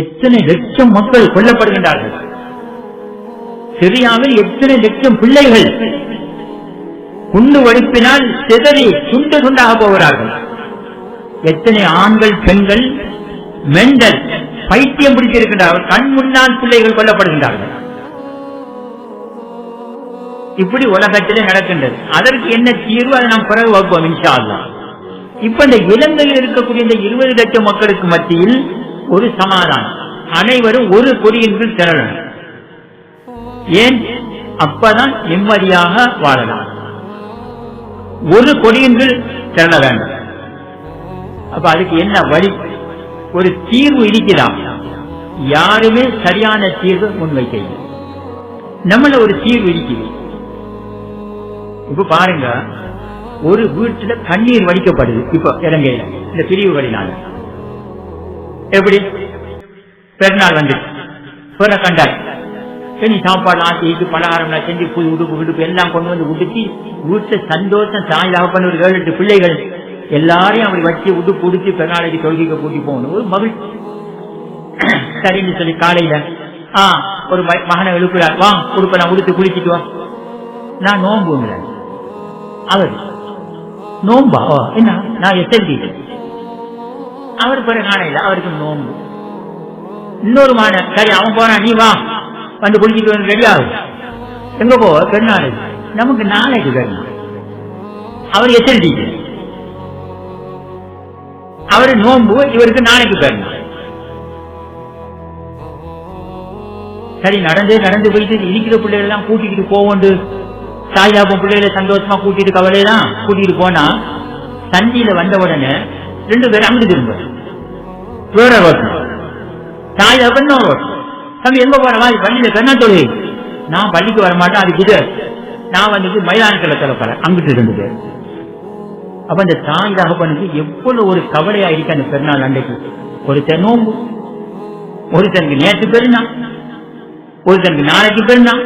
எத்தனை லட்சம் மக்கள் கொல்லப்படுகின்றார்கள்? சிரியாவில் எத்தனை லட்சம் பிள்ளைகள் குண்டு வெடிப்பினால் சிதறி துண்டு துண்டாக போகிறார்கள். எத்தனை ஆண்கள் பெண்கள் மெண்டல் பைத்தியம் பிடித்திருக்கின்றார்கள் கண் முன்னால் பிள்ளைகள் கொல்லப்படுகின்றார்கள். இப்படி உலகத்திலே நடக்கின்றது. அதற்கு என்ன தீர்வு? அதை நாம் பிறகு வகுப்போம் இன்ஷா இப்ப இந்த இலங்கையில் இருக்கக்கூடிய இந்த இருபது லட்சம் மக்களுக்கு மத்தியில் ஒரு சமாதானம். அனைவரும் ஒரு கொடியின் கீழ் திரளணும். ஏன்? அப்பதான் நிம்மதியாக வாழலாம். ஒரு கொடியின் கீழ் திரள வேண்டும். அப்ப அதுக்கு என்ன வழி? ஒரு தீர்வு இருக்கிறான். யாருமே சரியான தீர்வு முன்வைக்கல நம்மள ஒரு தீர்வு இருக்குது இப்ப பாருங்க ஒரு வீட்டுல கண்ணீர் வடிக்கப்படுது. இப்ப இலங்கையில இந்த பிரிவுகளினால. எப்படி? பெருநாள் வந்து. பிற கண்டாய் நீ சாப்பாடு ஆட்டிட்டு பலகாரம் செஞ்சு புது உடுப்பு உடுப்பு எல்லாம் கொண்டு வந்து உடுத்தி உடுத்த சந்தோஷம் சாயலாக பண்ண ஒரு ஏழு எட்டு பிள்ளைகள் எல்லாரையும் அப்படி வச்சு உடுப்பு உடுத்தி பெருநாளைக்கு தொழுகைக்கு கூட்டி போகணும். ஒரு மகிழ்ச்சி சரின்னு சொல்லி காலையில ஆ ஒரு ம- மகனை எழுப்புறார். வா உடுப்ப நான் உடுத்து குளிச்சிட்டு வா. நான் நோம்புங்கிறேன் அவர் நோம்பா என்ன? நான் எத்தனை அவர் பிற காணையில் அவருக்கு நோம்பு இன்னொரு மாணவன் சரி அவன் போறான் நீ வா. வந்து குளிச்சுட்டு வந்து ரெடி ஆகும் எங்க போ? பெருநாள் நமக்கு நாளைக்கு பெருநாள். அவர் எஸ்எல்டி அவரு நோம்பு இவருக்கு நாளைக்கு பெருநாள். சரி நடந்து நடந்து போயிட்டு இருக்கிற பிள்ளைகள் எல்லாம் கூட்டிக்கிட்டு போவோண்டு. சாய்தாபம் பிள்ளைகளை சந்தோஷமா கூட்டிட்டு கவலையெல்லாம் கூட்டிட்டு போனா சந்தியில வந்த உடனே ரெண்டு பேரும் அங்கிட்டு திரும்ப. வேற ரோட்டம் சாய்தாபம் தம்பி எங்க போற? மாதிரி பள்ளியில பெண்ணா தொழில் நான் பள்ளிக்கு வர மாட்டேன் அதுக்கு இது நான் வந்துட்டு மைதானத்தில் திறப்பறேன் அங்கிட்டு ரெண்டு பேர். அப்ப அந்த தாய் தகப்பனுக்கு எவ்வளவு ஒரு கவலையா இருக்கு அந்த பெருநாள் அன்றைக்கு ஒருத்தன் நோம்பு ஒருத்தனுக்கு நேற்று பெருநாள் ஒருத்தனுக்கு நாளைக்கு பெருநாள்.